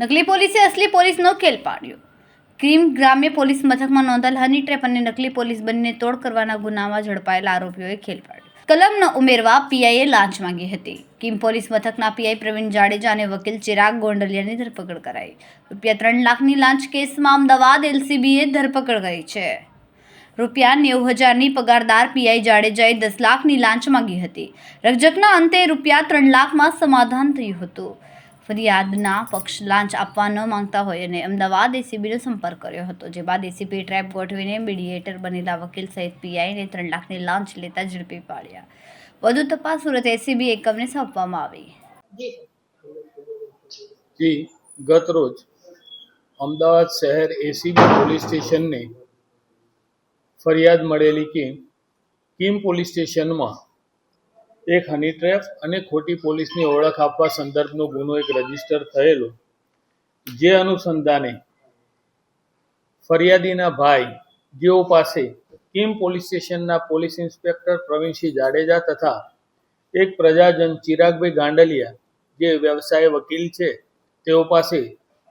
નકલી પોલીસે અસલી પોલીસનો ખેલ પાડ્યો. ક્રીમ ગ્રામ્ય પોલીસ મથકમાં નોંધાયેલ હની ટ્રેપ અને નકલી પોલીસ બંને તોડ કરવાના ગુનામાં ઝડપાયેલા આરોપીઓએ ખેલ પાડ્યો. કલમ ઉમેરવા પીઆઈએ લાંચ માંગી હતી. કિમ પોલીસ મથકના પીઆઈ પ્રવીણ જાડેજા અને વકીલ ચિરાગ ગોંડલિયાની ધરપકડ કરાઈ. રૂપિયા ત્રણ લાખની લાંચ કેસમાં અમદાવાદ એલસીબીએ ધરપકડ કરી છે. રૂપિયા નેવું હજારની પગારદાર પીઆઈ જાડેજાએ દસ લાખની લાંચ માંગી હતી. રકજકના અંતે રૂપિયા ત્રણ લાખમાં સમાધાન થયું હતું. ફરિયાદના પક્ષ લાંચ આપવા ન માંગતા હોય અને અમદાવાદ એસીબીનો સંપર્ક કર્યો હતો, જે બાદ એસીબી ટ્રેપ ગોઠવીને મીડિયેટર બનેલા વકીલ સહિત પીઆઈને ત્રણ લાખની લાંચ લેતા ઝડપી પાડ્યા. વધુ તપાસ સુરત એસીબી એકમને સોંપવામાં આવી. જી, ગત રોજ અમદાવાદ શહેર એસીબી પોલીસ સ્ટેશનને ફરિયાદ મળેલી કે કિમ પોલીસ સ્ટેશનમાં એક હની ટ્રેપ અને ખોટી પોલીસની ઓળખ આપવા સંદર્ભનો ગુનો એક રજિસ્ટર થયેલો, જે અનુસંધાને ફરિયાદીના ભાઈ, જેઓ પાસે કિમ પોલીસ સ્ટેશનના પોલીસ ઇન્સ્પેક્ટર પ્રવીણસિંહ જાડેજા તથા એક પ્રજાજન ચિરાગભાઈ ગાંડલિયા, જે વ્યવસાય વકીલ છે, તેઓ પાસે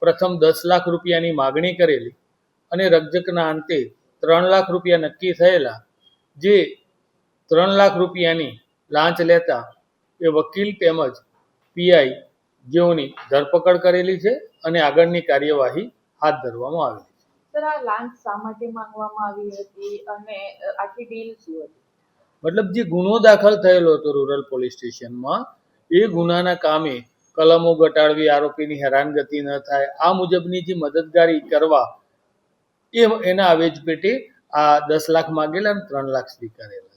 પ્રથમ દસ લાખ રૂપિયાની માગણી કરેલી અને રજકના અંતે ત્રણ લાખ રૂપિયા નક્કી થયેલા, જે ત્રણ લાખ રૂપિયાની લાંચ લેતા એ વકીલ તેમજ પીઆઈ જેઓની ધરપકડ કરેલી છે અને આગળની કાર્યવાહી હાથ ધરવામાં આવેલી છે. સર આ લાંચ શા માટે માંગવામાં આવી હતી અને આખી ડીલ શું હતી? મતલબ જે ગુનો દાખલ થયેલો હતો રૂરલ પોલીસ સ્ટેશનમાં એ ગુનાના કામે કલમો ઘટાડવી આરોપીની હેરાનગતિ ન થાય આ મુજબની જે મદદગારી કરવા એ એના આવેજ પેટે આ દસ લાખ માગેલા અને ત્રણ લાખ સ્વીકારેલા.